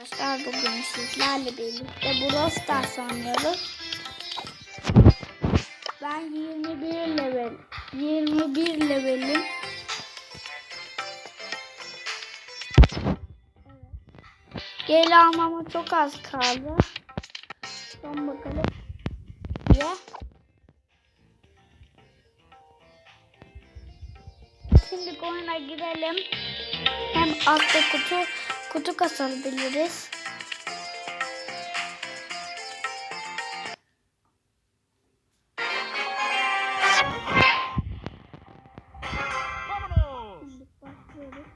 Arkadaşlar bugün sizlerle birlikte Brawl Stars oynuyoruz. Ben 21 level 21 levelim. Gel almama çok az kaldı. Son bakalım. Ya. Şimdi oyuna girelim. Hem altta kutu kutu başlıyoruz.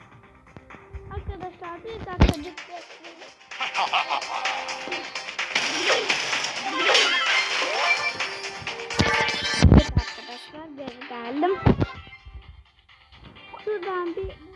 Arkadaşlar bir dakikacık bekleyin. Evet arkadaşlar geri geldim. Şuradan bir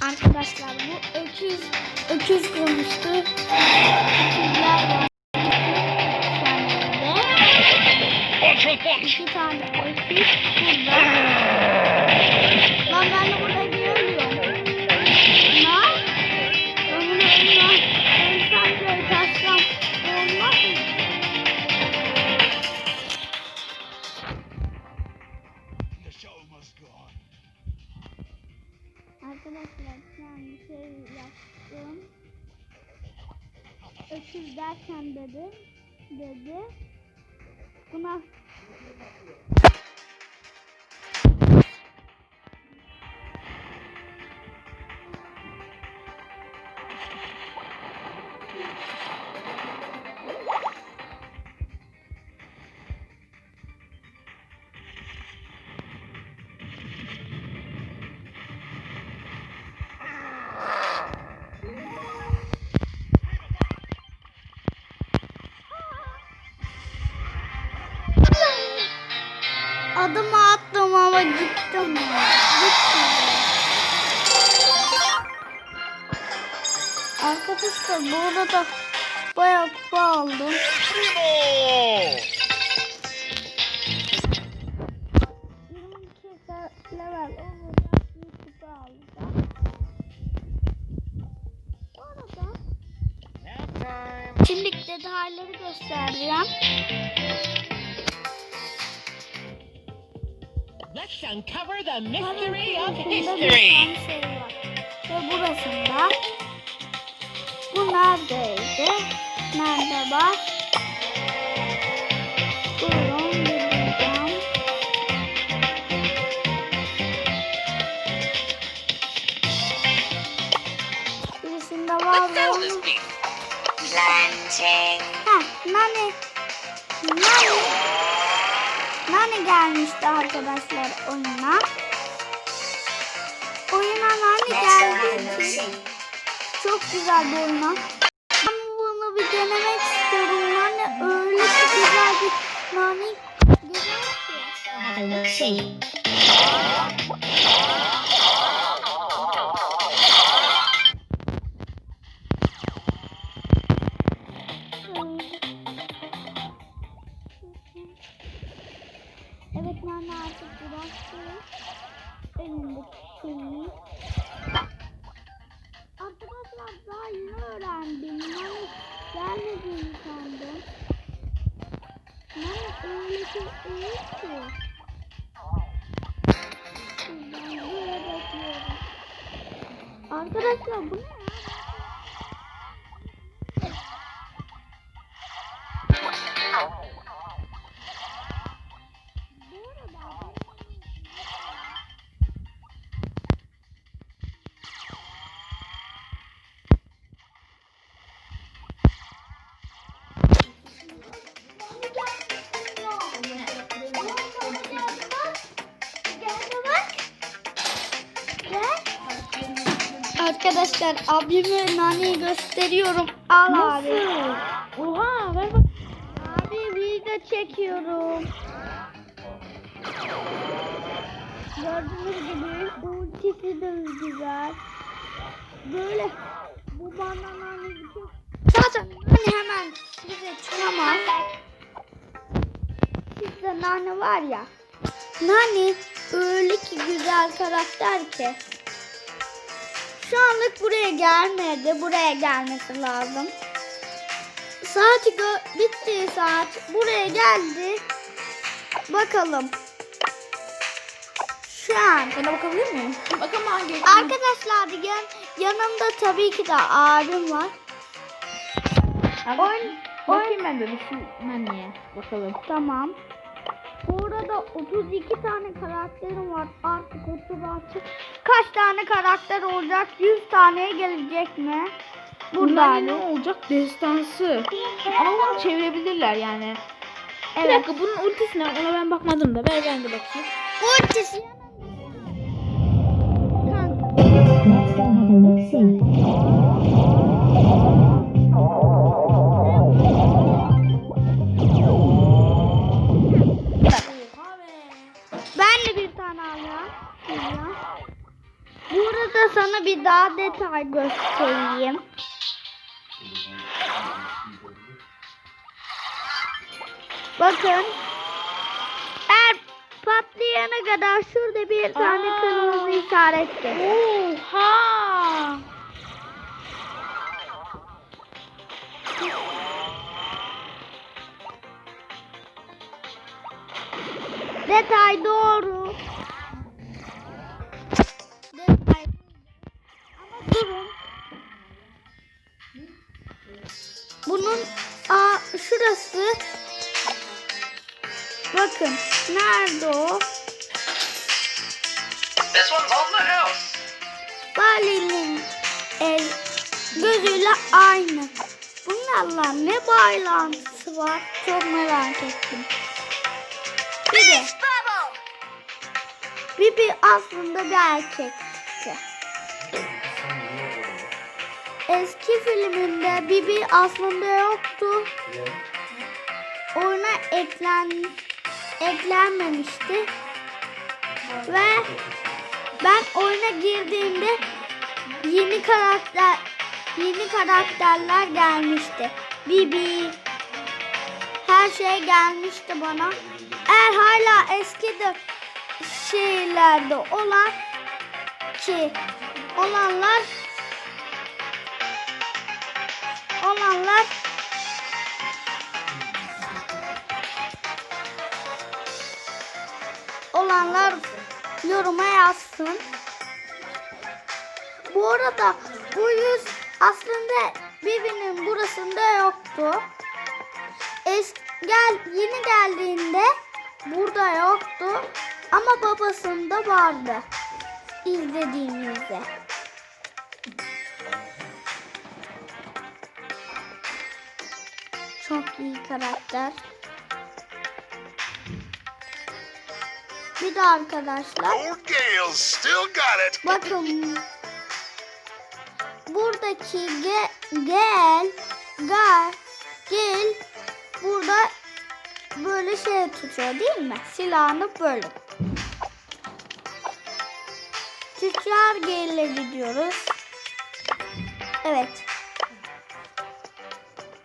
arkadaşlar bu öküz öküz konuştu. Öküzler var. İki tane öküz burada. Lan ben de burada Arkadaşlar ben bir şey yaptım. Öküz derken dedi. Dedi. Buna Arkadaşlar bu arada bayağı kupa aldım. Primo! 22 level olacak bir kupa alacağım. Bu arada şimdi detayları göstereceğim. Let's uncover the mystery of history. şey. Ve burasında bu neredeydi? Nerede var? Buyurun bileceğim. Birisinde var mı? Planting. Heh, nane. Nane. Nane gelmişti arkadaşlar oyuna. Oyuna nane için çok güzel bir oyuna. Ben bunu bir denemek istiyorum. Nane öyle ki güzel bir nane güzel ki. Have öğrendim. Nane gelmediğini sandım. Nane öyle ki iyi ki. Ben böyle bekliyorum. Arkadaşlar bu ne Arkadaşlar abime naneyi gösteriyorum. Al abi. Oha ver bak. Abi video çekiyorum. Gördüğünüz gibi ultisi de güzel. Böyle bu bana nane gibi. Zaten hani hemen size çıkamaz. Sizde nane var ya. Nane öyle ki güzel karakter ki. Şu anlık buraya gelmedi. Buraya gelmesi lazım. Saati gö- bitti saat. Buraya geldi. Bakalım. Şu an. Sana bakabilir miyim? Bakalım hangi? Arkadaşlar yan, yanımda tabii ki de abim var. Oyun. Bakayım ben de bir şu maniye. Bakalım. Tamam. Burada 32 tane karakterim var. Artık 36. Kaç tane karakter olacak? 100 taneye gelecek mi? Burada ne olacak? Destansı. Ama bunu çevirebilirler yani. Bir Evet. dakika bunun ultisine ona ben bakmadım da. Ver ben de bakayım. Ultisi Kanka. Burada sana bir daha detay göstereyim. Bakın. Eğer patlayana kadar şurada bir tane Aa. kırmızı işaretli. Oha! Detay doğru. Bunun aa, şurası. Bakın. Nerede o? This one's on the house. Bali'nin el gözüyle aynı. Bunlarla ne bağlantısı var? Çok merak ettim. Bir de Bibi aslında bir erkekti. Eski filminde Bibi aslında yoktu. Oyuna eklen eklenmemişti. Ve ben oyuna girdiğimde yeni karakter yeni karakterler gelmişti. Bibi her şey gelmişti bana. Eğer hala eski de şeylerde olan ki olanlar olanlar olanlar yoruma yazsın. Bu arada bu yüz aslında birbirinin burasında yoktu. Es gel yeni geldiğinde burada yoktu ama babasında vardı. İzlediğimizde. İyi karakter. Bir de arkadaşlar. Bakın buradaki ge, gel gel gel burada böyle şey tutuyor değil mi? Silahını böyle. Tüccar gelle gidiyoruz. Evet.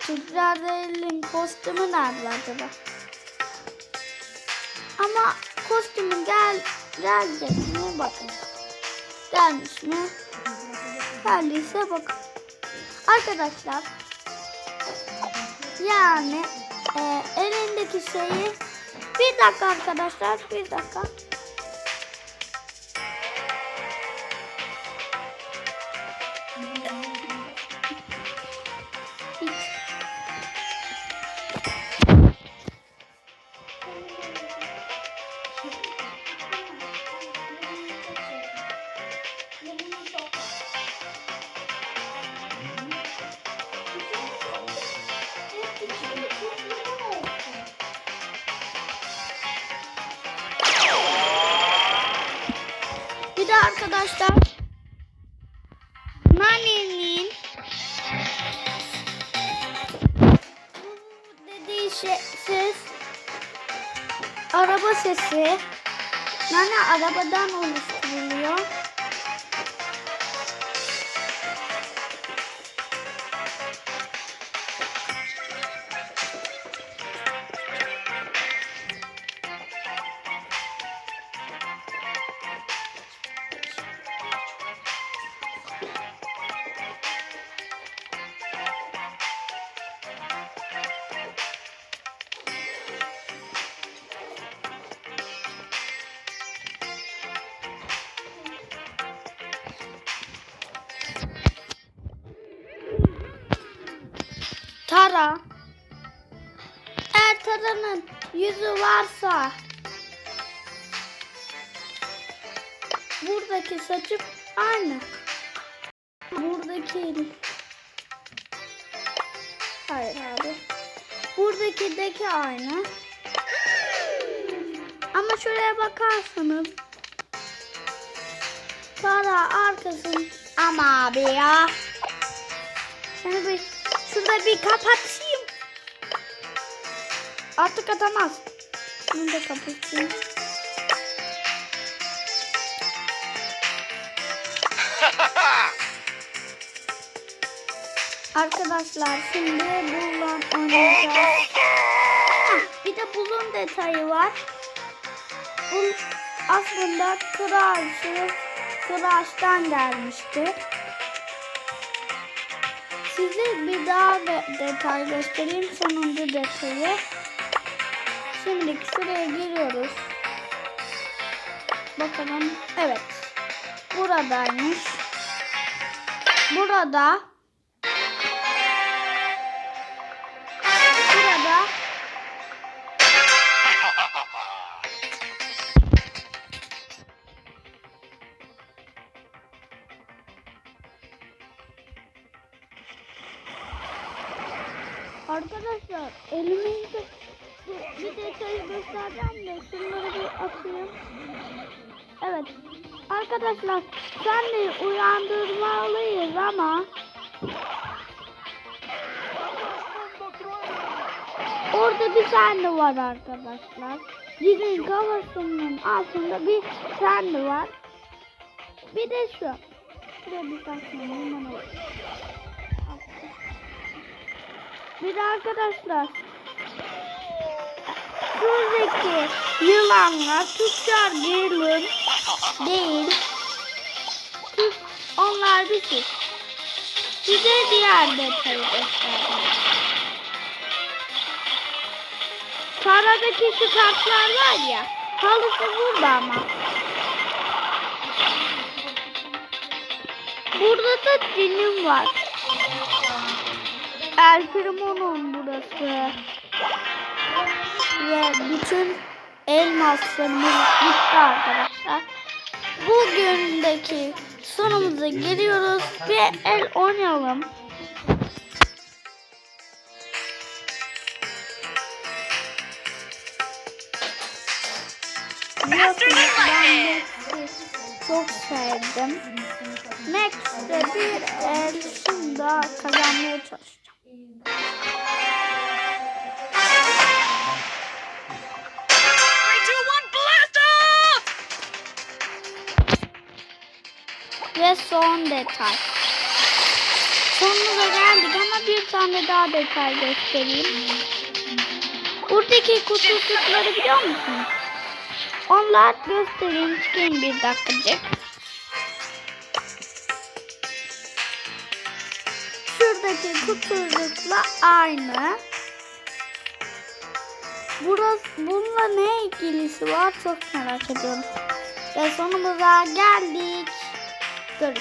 Gelin kostümü nerede acaba? Ama kostümü gel gelecek mi bakın. Gelmiş mi? Geldiyse bakın. Arkadaşlar yani e, elindeki şeyi bir dakika arkadaşlar bir dakika. arkadaşlar Nani'nin dediği şey, ses araba sesi Nane arabadan oluşturuluyor. Tara. Eğer Tara'nın yüzü varsa buradaki saçı aynı. Buradaki Hayır abi. Buradaki deki aynı. Ama şuraya bakarsanız Tara arkasın ama abi ya. Seni bir şurada bir kapatayım. Artık atamaz. Bunu da kapatayım. Arkadaşlar şimdi bulun oynayacağız. Hah, bir de bulun detayı var. Bu aslında tıraşı, tıraştan gelmişti. Size bir daha de detay göstereyim sonuncu detayı. Şimdi şuraya giriyoruz. Bakalım. Evet. Buradaymış. Burada. Burada. Arkadaşlar elimizde bir detayı göstereceğim de şunları bir atayım. Evet. Arkadaşlar sen de uyandırmalıyız ama orada bir sende var arkadaşlar. Dizin kafasının altında bir sende var. Bir de şu. Şuraya bir bakmayayım. hemen Bir de arkadaşlar şuradaki yılanlar tüccar gelin değil. Tüc- Onlar bir şey. Size diğer detayı göstereyim. Karadaki şu kartlar var ya. Halısı burada ama. Burada da cinim var. El Primo'nun burası. Ve bütün elmaslarımız bitti arkadaşlar. Bugündeki sonumuza geliyoruz ve el oynayalım. Çok sevdim. Max'te bir el şimdi kazanmaya çalışacağım. Son detay. Sonuna geldik ama bir tane daha detay göstereyim. Buradaki kutucukları biliyor musunuz? Onlar göstereyim. Çıkayım bir dakikacık. Şuradaki kutucukla aynı. Burası, bununla ne ilgilisi var çok merak ediyorum. Ve sonumuza geldik. 특별히